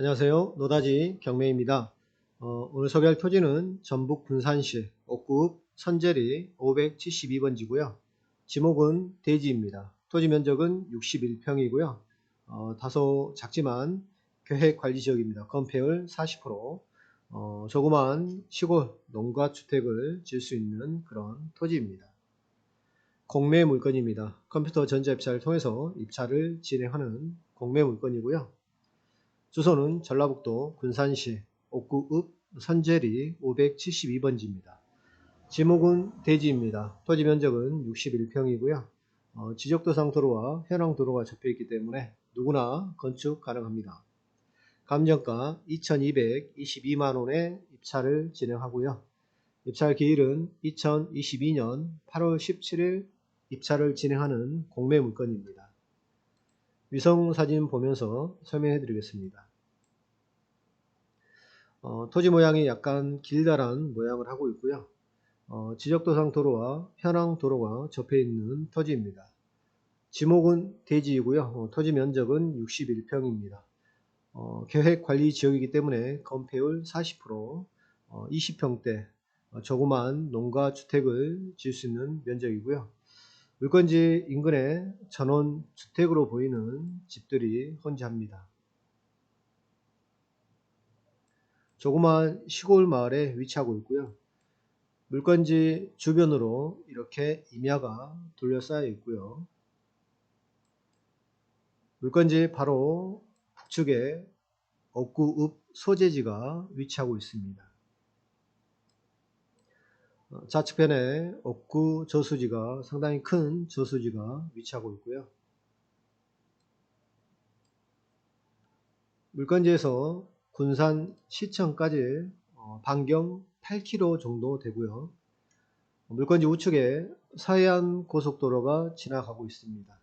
안녕하세요. 노다지 경매입니다. 어, 오늘 소개할 토지는 전북 군산시 옥구 선제리 572번지고요. 지목은 대지입니다. 토지 면적은 61평이고요. 어, 다소 작지만 계획관리지역입니다. 건폐율 40%, 어, 조그만 시골 농가주택을 지을 수 있는 그런 토지입니다. 공매 물건입니다. 컴퓨터 전자 입찰을 통해서 입찰을 진행하는 공매 물건이고요. 주소는 전라북도 군산시 옥구읍 선제리 572번지입니다. 지목은 대지입니다. 토지 면적은 61평이고요. 어, 지적도상 도로와 현황 도로가 접해 있기 때문에 누구나 건축 가능합니다. 감정가 2222만원에 입찰을 진행하고요. 입찰 기일은 2022년 8월 17일 입찰을 진행하는 공매 물건입니다. 위성 사진 보면서 설명해 드리겠습니다. 어, 토지 모양이 약간 길다란 모양을 하고 있고요. 어, 지적도상 도로와 현황 도로가 접해 있는 토지입니다. 지목은 대지이고요. 어, 토지 면적은 61평입니다. 어, 계획 관리 지역이기 때문에 건폐율 40%, 어, 20평대 어, 조그만 농가 주택을 지을 수 있는 면적이고요. 물건지 인근에 전원 주택으로 보이는 집들이 혼재합니다. 조그마한 시골 마을에 위치하고 있고요. 물건지 주변으로 이렇게 임야가 둘러싸여 있고요. 물건지 바로 북측에 옥구읍 소재지가 위치하고 있습니다. 어, 좌측편에 옥구 저수지가 상당히 큰 저수지가 위치하고 있고요. 물건지에서 군산 시청까지 어, 반경 8km 정도 되고요. 물건지 우측에 서해안 고속도로가 지나가고 있습니다.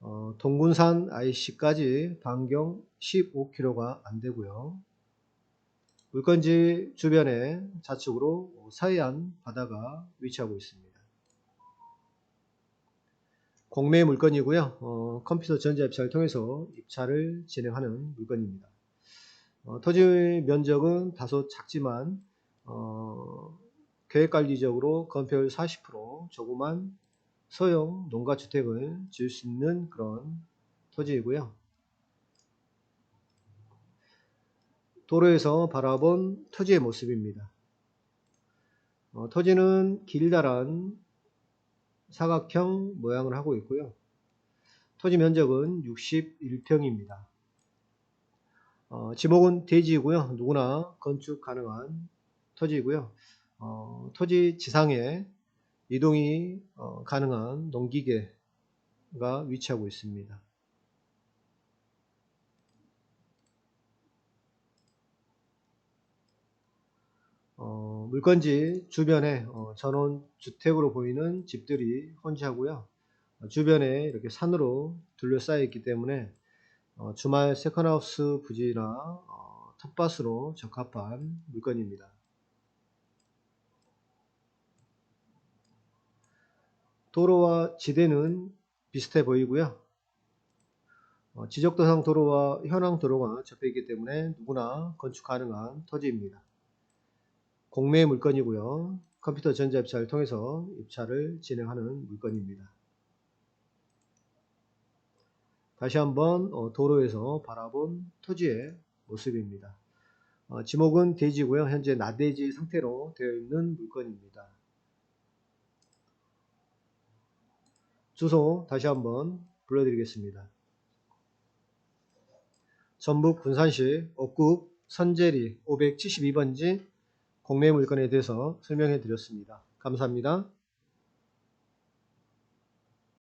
어, 동군산 IC까지 반경 15km가 안 되고요. 물건지 주변에 좌측으로 서해안 바다가 위치하고 있습니다. 공매 물건이고요. 어, 컴퓨터 전자 입찰을 통해서 입찰을 진행하는 물건입니다. 어, 토지 면적은 다소 작지만 어, 계획관리적으로 건폐율 40% 조그만 소형 농가주택을 지을 수 있는 그런 토지이고요. 도로에서 바라본 토지의 모습입니다. 어, 토지는 길다란 사각형 모양을 하고 있고요. 토지 면적은 61평입니다. 어, 지목은 대지이고요. 누구나 건축 가능한 토지이고요. 어, 토지 지상에 이동이 어, 가능한 농기계가 위치하고 있습니다. 어, 물건지 주변에 어, 전원 주택으로 보이는 집들이 혼재하고요. 어, 주변에 이렇게 산으로 둘러싸여 있기 때문에 어, 주말 세컨하우스 부지나 어, 텃밭으로 적합한 물건입니다. 도로와 지대는 비슷해 보이고요. 어, 지적도상 도로와 현황 도로가 접해 있기 때문에 누구나 건축 가능한 토지입니다. 공매 물건이고요. 컴퓨터 전자 입찰을 통해서 입찰을 진행하는 물건입니다. 다시 한번 어, 도로에서 바라본 토지의 모습입니다. 어, 지목은 대지고요. 현재 나대지 상태로 되어 있는 물건입니다. 주소 다시 한번 불러드리겠습니다. 전북 군산시 옥구 선제리 572번지 공매 물건에 대해서 설명해 드렸습니다. 감사합니다.